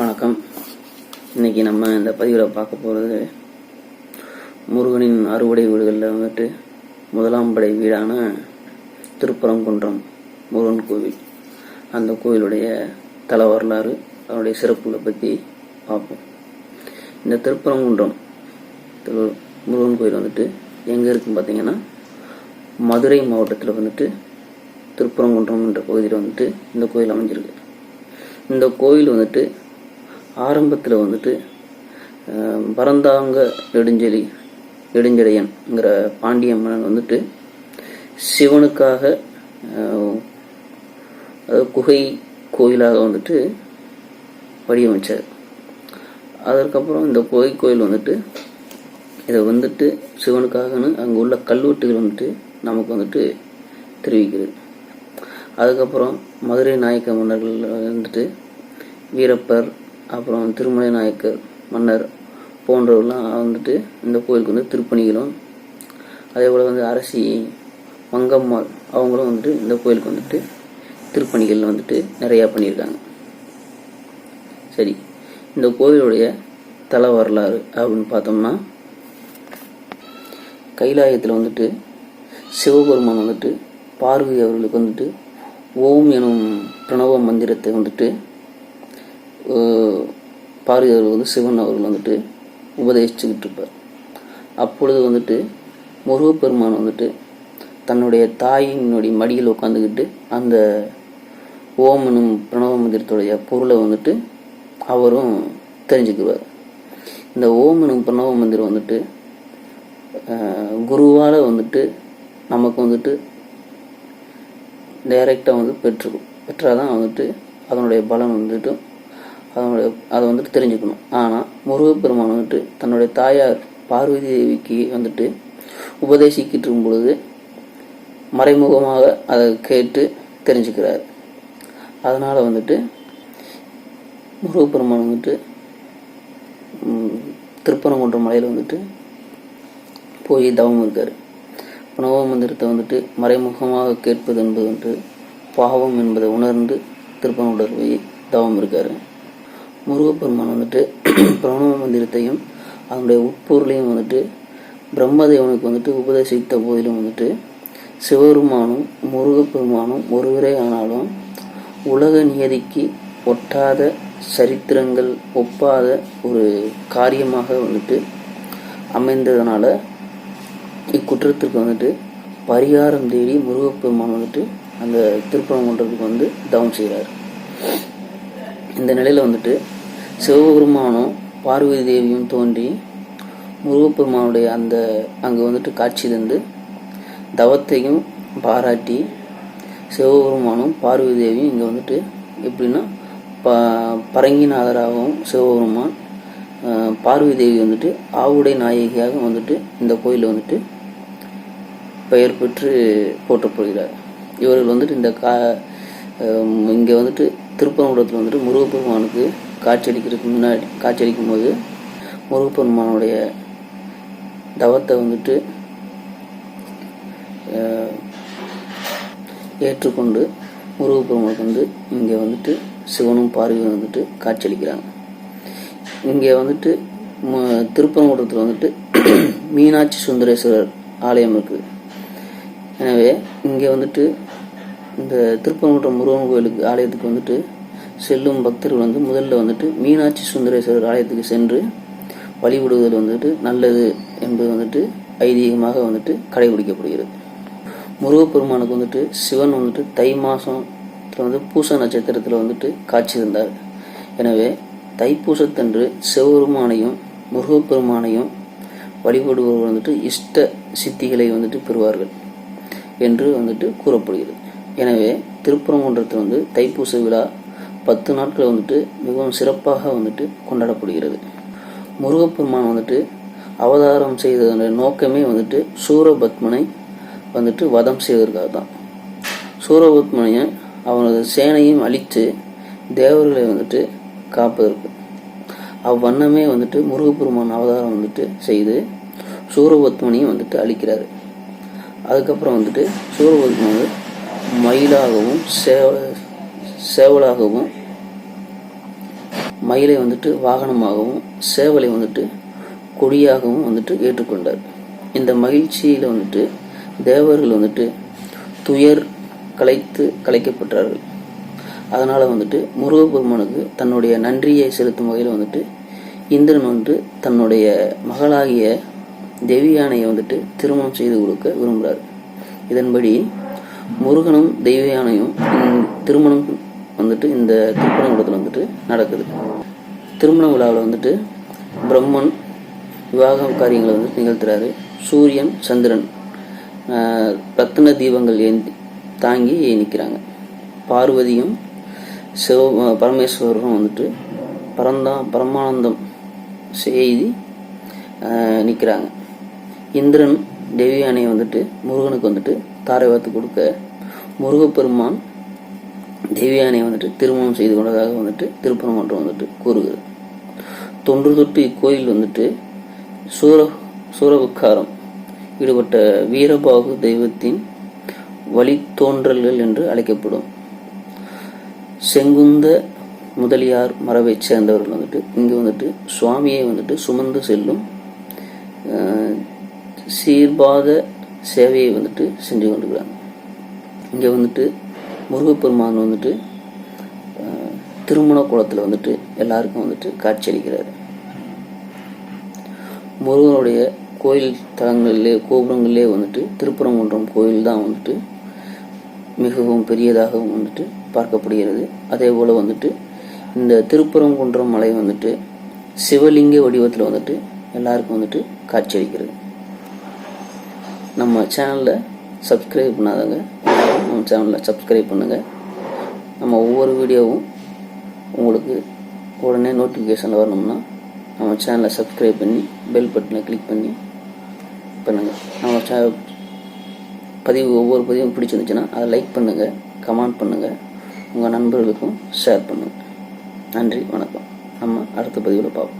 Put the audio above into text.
வணக்கம். இன்னைக்கு நம்ம இந்த பதிவில் பார்க்க போகிறது முருகனின் அறுவடை வீடுகளில் வந்துட்டு முதலாம் படை வீடான திருப்பரங்குன்றம் முருகன் கோவில். அந்த கோவிலுடைய தல வரலாறு அதனுடைய சிறப்புகளை பற்றி பார்ப்போம். இந்த திருப்பரங்குன்றம் திரு- முருகன் கோயில் வந்துட்டு எங்கே இருக்குன்னு பார்த்தீங்கன்னா மதுரை மாவட்டத்தில் வந்துட்டு திருப்பரங்குன்றம் என்ற பகுதியில் வந்துட்டு இந்த கோயில் அமைஞ்சிருக்கு. இந்த கோயில் வந்துட்டு ஆரம்பத்தில் வந்துட்டு பரந்தாங்க நெடுஞ்செலி நெடுஞ்செழியன்ங்கிற பாண்டிய மன்னன் வந்துட்டு சிவனுக்காக அதாவது குகை கோயிலாக வந்துட்டு வடிவமைச்சார். அதற்கப்புறம் இந்த குகை கோயில் வந்துட்டு இதை வந்துட்டு சிவனுக்காகன்னு அங்கே உள்ள கல்வெட்டுகள் வந்துட்டு நமக்கு வந்துட்டு தெரிவிக்கிறது அதுக்கப்புறம் மதுரை நாயக்க மன்னர்கள் வந்துட்டு வீரப்பர் அப்புறம் திருமலை நாயக்கர் மன்னர் போன்றவர்கள்லாம் வந்துட்டு இந்த கோயிலுக்கு வந்து திருப்பணிகளும் அதே போல் வந்து அரசி மங்கம்மாள் அவங்களும் வந்துட்டு இந்த கோயிலுக்கு வந்துட்டு திருப்பணிகள் வந்துட்டு நிறையா பண்ணியிருக்காங்க. சரி இந்த கோயிலுடைய தல வரலாறு அப்படின்னு பார்த்தோம்னா கைலாயத்தில் வந்துட்டு சிவபெருமான் வந்துட்டு பார்வதி அவர்களுக்கு வந்துட்டு ஓம் எனும் பிரணவ மந்திரத்தை வந்துட்டு அஹ், அவர்கள் வந்து சிவன் அவர்கள் வந்துட்டு உபதேசிச்சுக்கிட்டு இருப்பார் அப்பொழுது வந்துட்டு முருகப்பெருமான் வந்துட்டு தன்னுடைய தாயினுடைய மடியில் உட்காந்துக்கிட்டு அந்த ஓம் எனும் பிரணவ மந்திரத்துடைய பொருளை வந்துட்டு அவரும் தெரிஞ்சுக்குவார். இந்த ஓம் எனும் பிரணவ மந்திரம் வந்துட்டு குருவால் வந்துட்டு நமக்கு வந்துட்டு டைரெக்டாக வந்து பெற்று பெற்றால் தான் வந்துட்டு அதனுடைய பலன் வந்துட்டு அதனுடைய அதை வந்துட்டு தெரிஞ்சுக்கணும். ஆனால் முருகப்பெருமான் வந்துட்டு தன்னுடைய தாயார் பார்வதி தேவிக்கு வந்துட்டு உபதேசிக்கிட்டு இருக்கும் பொழுது மறைமுகமாக அதை கேட்டு தெரிஞ்சுக்கிறார். அதனால் வந்துட்டு முருகப்பெருமான் வந்துட்டு திருப்பரங்குன்ற மலையில் வந்துட்டு போய் தவம் இருக்கார். பிரணவ மந்திரத்தை வந்துட்டு மறைமுகமாக கேட்பது என்பது வந்துட்டு பாவம் என்பதை உணர்ந்து திருப்பங்குடர் போய் தவம் இருக்கார். முருகப்பெருமான் வந்துட்டு பிரணவ மந்திரத்தையும் அதனுடைய உட்பொருளையும் வந்துட்டு பிரம்மதேவனுக்கு வந்துட்டு உபதேசித்த போதிலும் வந்துட்டு சிவபெருமானும் முருகப்பெருமானும் ஒருவரே ஆனாலும் உலக நியதிக்கு ஒட்டாத சரித்திரங்கள் ஒப்பாத ஒரு காரியமாக வந்துட்டு அமைந்ததுனால இக்குற்றத்திற்கு வந்துட்டு பரிகாரம் தேடி முருகப்பெருமான் வந்துட்டு அந்த திருப்பரங்குன்றத்துக்கு வந்து தவம் செய்கிறார் இந்த நிலையில் வந்துட்டு சிவபெருமானும் பார்வதி தேவியும் தோன்றி முருகப்பெருமானுடைய அந்த அங்கே வந்துட்டு காட்சி தந்து தவத்தையும் பாராட்டி சிவபெருமானும் பார்வதி தேவியும் இங்கே வந்துட்டு எப்படின்னா ப பரங்கிநாதராகவும் சிவபெருமான் பார்வதி தேவி வந்துட்டு ஆவுடை நாயகியாக வந்துட்டு இந்த கோயிலில் வந்துட்டு பெயர் பெற்று போற்றப்படுகிறார். இவர்கள் வந்துட்டு இந்த கா இங்கே வந்துட்டு திருப்பரங்குடத்தில் வந்துட்டு முருகப்பெருமானுக்கு காட்சியளிக்கிறதுக்கு முன்னாடி காட்சியளிக்கும் போது முருகப்பெருமானுடைய தவத்தை வந்துட்டு ஏற்றுக்கொண்டு முருகப்பெருமானுக்கு வந்து இங்கே வந்துட்டு சிவனும் பார்வையும் வந்துட்டு காட்சியளிக்கிறாங்க. இங்கே வந்துட்டு திருப்பரங்குடத்தில் வந்துட்டு மீனாட்சி சுந்தரேஸ்வரர் ஆலயம் இருக்குது. எனவே இங்கே வந்துட்டு இந்த திருப்பரங்குன்றம் முருகன் கோயிலுக்கு ஆலயத்துக்கு வந்துட்டு செல்லும் பக்தர்கள் வந்து முதல்ல வந்துட்டு மீனாட்சி சுந்தரேஸ்வரர் ஆலயத்துக்கு சென்று வழிபடுவதில் வந்துட்டு நல்லது என்பது வந்துட்டு ஐதீகமாக வந்துட்டு கடைபிடிக்கப்படுகிறது. முருகப்பெருமானுக்கு வந்துட்டு சிவன் வந்துட்டு தை மாதத்தில் வந்து பூச நட்சத்திரத்தில் வந்துட்டு காட்சி தந்தார். எனவே தைப்பூசத்தன்று சிவபெருமானையும் முருகப்பெருமானையும் வழிபடுபவர்கள் வந்துட்டு இஷ்ட சித்திகளை வந்துட்டு பெறுவார்கள் என்று வந்துட்டு கூறப்படுகிறது. எனவே திருப்பரங்குன்றத்தில் வந்து தைப்பூச விழா பத்து நாட்கள் வந்துட்டு மிகவும் சிறப்பாக வந்துட்டு கொண்டாடப்படுகிறது. முருகப்பெருமான் வந்துட்டு அவதாரம் செய்ததனுடைய நோக்கமே வந்துட்டு சூரபத்மனை வந்துட்டு வதம் செய்வதற்காக தான் சூரபத்மனையை அவனது சேனையும் அழித்து தேவர்களை வந்துட்டு காப்பதற்கு. அவ்வண்ணமே வந்துட்டு முருகப்பெருமான் அவதாரம் வந்துட்டு செய்து சூரபத்மனையும் வந்துட்டு அழிக்கிறாரு. அதுக்கப்புறம் வந்துட்டு சூரபத்மன் மயிலாகவும் சேவ சேவலாகவும் மயிலை வந்துட்டு வாகனமாகவும் சேவலை வந்துட்டு கொடியாகவும் வந்துட்டு ஏற்றுக்கொண்டார். இந்த மகிழ்ச்சியில் வந்துட்டு தேவர்கள் வந்துட்டு துயர் கலைத்து கலைக்கப்பட்டார்கள். அதனால் வந்துட்டு முருகபெருமனுக்கு தன்னுடைய நன்றியை செலுத்தும் வகையில் வந்துட்டு இந்திரன் வந்து தன்னுடைய மகளாகிய தேவியானையை வந்துட்டு திருமணம் செய்து கொடுக்க விரும்புகிறார். இதன்படி முருகனும் தெய்வயானையும் திருமணம் வந்துட்டு இந்த திருப்பரங்குளத்தில் வந்துட்டு நடக்குது. திருமண விழாவில் வந்துட்டு பிரம்மன் விவாக காரியங்களை வந்து நிகழ்த்துறாரு. சூரியன் சந்திரன் ரத்தின தீபங்கள் ஏந்தி தாங்கி நிற்கிறாங்க பார்வதியும் சிவ பரமேஸ்வரரும் வந்துட்டு பரந்தா பரமானந்தம் செய்தி நிற்கிறாங்க இந்திரன் தேவியானையை வந்துட்டு முருகனுக்கு வந்துட்டு தாரை வார்த்து கொடுக்க முருகப்பெருமான் தேவியானை வந்துட்டு திருமணம் செய்து கொண்டதாக வந்துட்டு திருப்பரங்குன்றம் வந்துட்டு கூறுகிறது. தொன்று தொட்டு இக்கோயில் வந்துட்டு சூர சூரபுக்காரம் ஈடுபட்ட வீரபாகு தெய்வத்தின் வழித்தோன்றல்கள் என்று அழைக்கப்படும் செங்குந்த முதலியார் மரபைச் சேர்ந்தவர்கள் வந்துட்டு இங்கு வந்துட்டு சுவாமியை வந்துட்டு சுமந்து செல்லும் சீர்பாத சேவையை வந்துட்டு செஞ்சு கொண்டிருக்கிறாங்க. இங்கே வந்துட்டு முருகப்பெருமான் வந்துட்டு திருமண குளத்தில் வந்துட்டு எல்லாருக்கும் வந்துட்டு காட்சியளிக்கிறார் முருகனுடைய கோயில் தலங்களிலே கோபுரங்களிலே வந்துட்டு திருப்பரங்குன்றம் கோயில் தான் வந்துட்டு மிகவும் பெரியதாகவும் வந்துட்டு பார்க்கப்படுகிறது. அதே போல் வந்துட்டு இந்த திருப்பரங்குன்றம் மலை வந்துட்டு சிவலிங்க வடிவத்தில் வந்துட்டு எல்லாருக்கும் வந்துட்டு காட்சியளிக்கிறது நம்ம சேனலில் சப்ஸ்கிரைப் பண்ணாதவங்க நம்ம சேனலில் சப்ஸ்கிரைப் பண்ணுங்கள் நம்ம ஒவ்வொரு வீடியோவும் உங்களுக்கு உடனே நோட்டிஃபிகேஷன் வரணும்னா நம்ம சேனலை சப்ஸ்கிரைப் பண்ணி பெல் பட்டனை கிளிக் பண்ணி பண்ணுங்கள் நம்ம சே பதிவு ஒவ்வொரு பதிவும் பிடிச்சிருந்துச்சுன்னா அதை லைக் பண்ணுங்கள் கமெண்ட் பண்ணுங்கள் உங்கள் நண்பர்களுக்கும் ஷேர் பண்ணுங்கள் நன்றி வணக்கம். நம்ம அடுத்த பதிவில் பார்ப்போம்.